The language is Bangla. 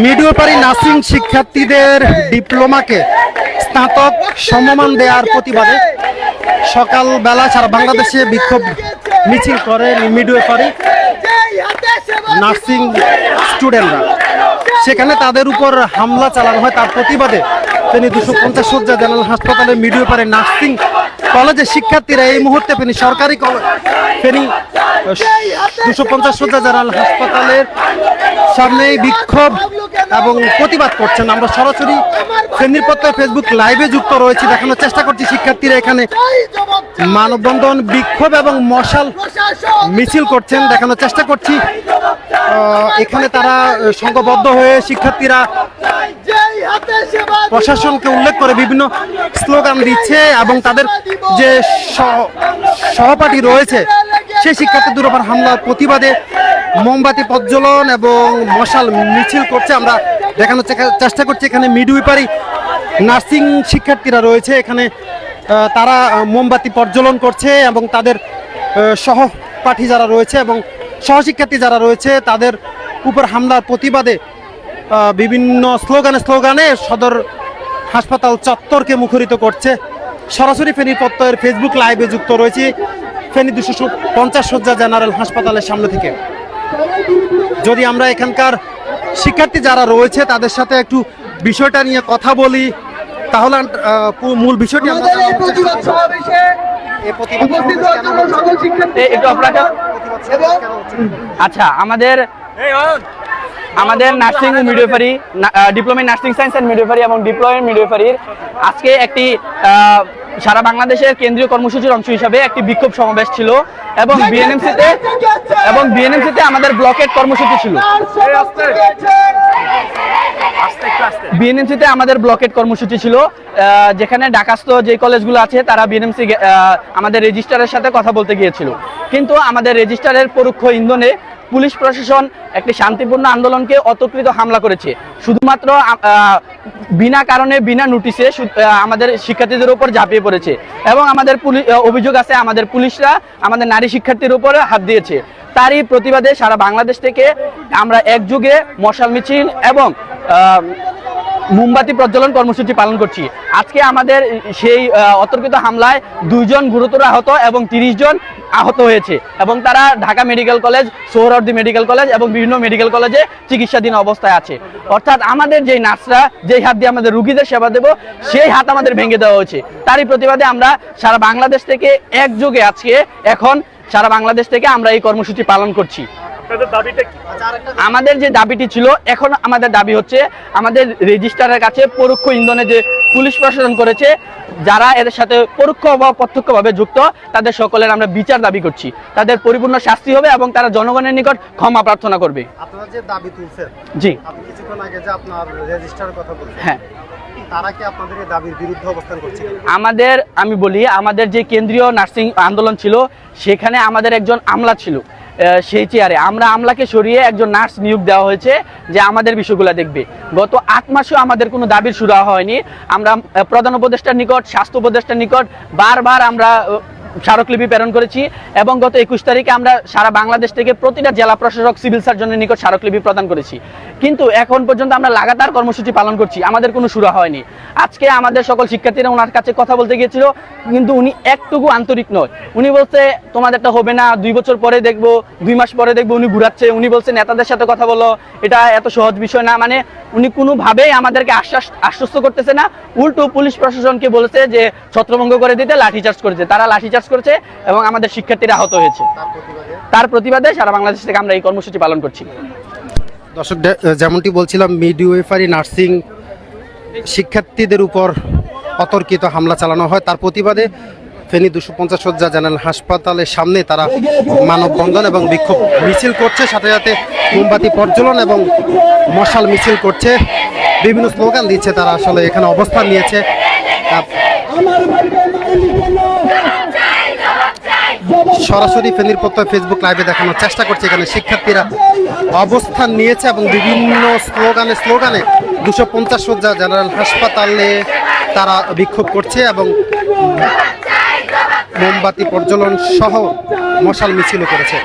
মিডিওপারি নার্সিং শিক্ষার্থীদের ডিপ্লোমাকে স্নাতক সমমান দেওয়ার প্রতিবাদে সকালবেলা সারা বাংলাদেশে বিক্ষোভ মিছিল করে মিডিওপারি নার্সিং স্টুডেন্টরা। সেখানে তাদের উপর হামলা চালানো হয়, তার প্রতিবাদে তিনি দুশো পঞ্চাশ শয্যা জেনারেল হাসপাতালে মিডিওপারে নার্সিং কলেজের শিক্ষার্থীরা এই মুহূর্তে ফেনী সরকারি ফেনী দুশো পঞ্চাশ জেনারেল হাসপাতালের সামনে বিক্ষোভ এবং প্রতিবাদ করছেন। আমরা সরাসরি ফেনীর পত্র ফেসবুক লাইভে যুক্ত রয়েছি। দেখানোর চেষ্টা করছি শিক্ষার্থীরা এখানে মানববন্ধন, বিক্ষোভ এবং মশাল মিছিল করছেন। দেখানোর চেষ্টা করছি। এখানে তারা সংঘবদ্ধ হয়ে শিক্ষার্থীরা প্রশাসনকে উল্লেখ করে বিভিন্ন স্লোগান দিচ্ছে এবং তাদের যে সহ- সহপাঠী রয়েছে, সেই শিক্ষার্থীদের উপর হামলার প্রতিবাদে মোমবাতি প্রজ্বলন এবং মশাল মিছিল করছে। আমরা দেখানোর চেষ্টা করছি, এখানে মিডউইপারি নার্সিং শিক্ষার্থীরা রয়েছে। এখানে তারা মোমবাতি প্রজ্বলন করছে এবং তাদের সহপাঠী যারা রয়েছে এবং সহশিক্ষার্থী যারা রয়েছে, তাদের উপর হামলার প্রতিবাদে বিভিন্ন স্লোগানে স্লোগানে সদর হাসপাতাল চত্বরকে মুখরিত করছে। সরাসরি ফেনী প্রত্যয়ের ফেসবুক লাইভে যুক্ত রয়েছে। ফেনী দুশো পঞ্চাশ শয্যা জেনারেল হাসপাতালের সামনে থেকে। যদি আমরা এখানকার শিক্ষার্থী যারা রয়েছে তাদের সাথে একটু বিষয়টা নিয়ে কথা বলি তাহলে মূল বিষয়টি আমরা? আচ্ছা আমাদের আমাদের nursing midwifery diploma nursing science and midwifery এবং ডিপ্লোমা মিডিওফারির আজকে একটি সারা বাংলাদেশের কেন্দ্রীয় কর্মসূচির অংশ হিসাবে একটি বিক্ষোভ সমাবেশ ছিল এবং বিএনএমসিতে এবং বিএনএমসিতে আমাদের ব্লকেট কর্মসূচি ছিল। বিএনএমসিতে আমাদের ব্লকেট কর্মসূচি ছিল যেখানে ঢাকাস্থ যে কলেজগুলো আছে তারা বিএনএমসি আমাদের রেজিস্টারের সাথে কথা বলতে গিয়েছিল। কিন্তু আমাদের রেজিস্টারের পরোক্ষ ইন্ধনে পুলিশ প্রশাসন একটি শান্তিপূর্ণ আন্দোলনকে অতকৃত হামলা করেছে। শুধুমাত্র বিনা কারণে বিনা নোটিশে আমাদের শিক্ষার্থীদের উপর ঝাঁপিয়ে পড়েছে এবং আমাদের পুলি- আহ, অভিযোগ আছে আমাদের পুলিশরা আমাদের নারী শিক্ষার্থীর উপরে হাত দিয়েছে। তারই প্রতিবাদে সারা বাংলাদেশ থেকে আমরা একযুগে মশাল মিছিল এবং মোমবাতি প্রজ্বলন কর্মসূচি পালন করছি। আজকে আমাদের সেই অতর্কিত হামলায় দুইজন গুরুতর আহত এবং তিরিশ জন আহত হয়েছে এবং তারা Dhaka medical college Suhrawardy medical college এবং বিভিন্ন মেডিকেল কলেজে চিকিৎসাধীন অবস্থায় আছে। অর্থাৎ আমাদের যেই নার্সরা যেই হাত দিয়ে আমাদের রুগীদের সেবা দেব সেই হাত আমাদের ভেঙে দেওয়া হয়েছে। তারই প্রতিবাদে আমরা সারা বাংলাদেশ থেকে একযোগে আজকে এখন সারা বাংলাদেশ থেকে আমরা এই কর্মসূচি পালন করছি। আমাদের যে দাবিটি ছিল এখন আমাদের দাবি হচ্ছে আমাদের রেজিস্ট্রারের কাছে পরোক্ষ ইন্ধনে যে পুলিশ প্রশাসন করেছে যারা এদের সাথে পরোক্ষ বা প্রত্যক্ষভাবে যুক্ত তাদের সকলের আমরা বিচার দাবি করছি। তাদের পরিপূর্ণ শাস্তি হবে এবং তারা জনগণের নিকট ক্ষমা প্রার্থনা করবে। আপনারা যে দাবি তুলছেন জি। আপনি কিছুক্ষণ আগে যে আপনার রেজিস্টার কথা বলছেন হ্যাঁ। তারা কি আপনাদের দাবির বিরুদ্ধে অবস্থান করছে? আমাদের, আমি বলি, আমাদের যে কেন্দ্রীয় নার্সিং আন্দোলন ছিল, সেখানে আমাদের একজন আমলা ছিল সেই চেয়ারে আমরা আমলাকে সরিয়ে একজন নার্স নিয়োগ দেওয়া হয়েছে, যে আমাদের বিষয়গুলো দেখবে। গত আট মাসেও আমাদের কোনো দাবির শুরু হয়নি। আমরা প্রধান উপদেষ্টার নিকট, স্বাস্থ্য উপদেষ্টার নিকট বারবার আমরা স্মারকলিপি প্রেরণ করেছি এবং গত একুশ তারিখে আমরা সারা বাংলাদেশ থেকে প্রতিটা জেলা প্রশাসক, সিভিল সার্জনের নিকট স্মারকলিপি প্রদান করেছি। কিন্তু এখন পর্যন্ত আমরা লাগাতার কর্মসূচি পালন করছি, আমাদের কোনো শুরু হয়নি। আজকে আমাদের সকল শিক্ষার্থীরা ওনার কাছে কথা বলতে গিয়েছিল, কিন্তু উনি একটুকু আন্তরিক নয়। উনি বলছে, তোমাদেরটা হবে না, দুই বছর পরে দেখব, দুই মাস পরে দেখব উনি ঘুরাচ্ছে। উনি বলছে, নেতাদের সাথে কথা বলো, এটা এত সহজ বিষয় না। মানে উনি কোনোভাবেই আমাদেরকে আশ্বাস, আশ্বস্ত করতেছে না। উল্টো পুলিশ প্রশাসনকে বলেছে যে ছত্রভঙ্গ করে দিতে লাঠিচার্জ করেছে। তারা লাঠিচার্জ করেছে এবং আমাদের শিক্ষার্থীরা আহত হয়েছে। তার প্রতিবাদে? তার সারা বাংলাদেশ থেকে আমরা এই কর্মসূচি পালন করছি। দর্শক যেমনটি বলছিলাম মিডওয়েফারি নার্সিং শিক্ষার্থীদের উপর অতর্কিত হামলা চালানো হয়। তার প্রতিবাদে ফেনী দুশো পঞ্চাশ শয্যা জেনারেল হাসপাতালের সামনে তারা মানববন্ধন এবং বিক্ষোভ মিছিল করছে। সাথে সাথে মোমবাতি প্রজ্বলন এবং মশাল মিছিল করছে। বিভিন্ন স্লোগান দিচ্ছে তারা। আসলে এখানে অবস্থান নিয়েছে। সরাসরি ফেনীর প্রত্যয় ফেসবুক লাইভে দেখানোর চেষ্টা করছে। এখানে শিক্ষার্থীরা অবস্থান নিয়েছে এবং বিভিন্ন স্লোগানে স্লোগানে দুশো পঞ্চাশ শয্যা জেনারেল হাসপাতালে তারা বিক্ষোভ করছে এবং মোমবাতি প্রজ্বলন সহ মশাল মিছিল করেছে।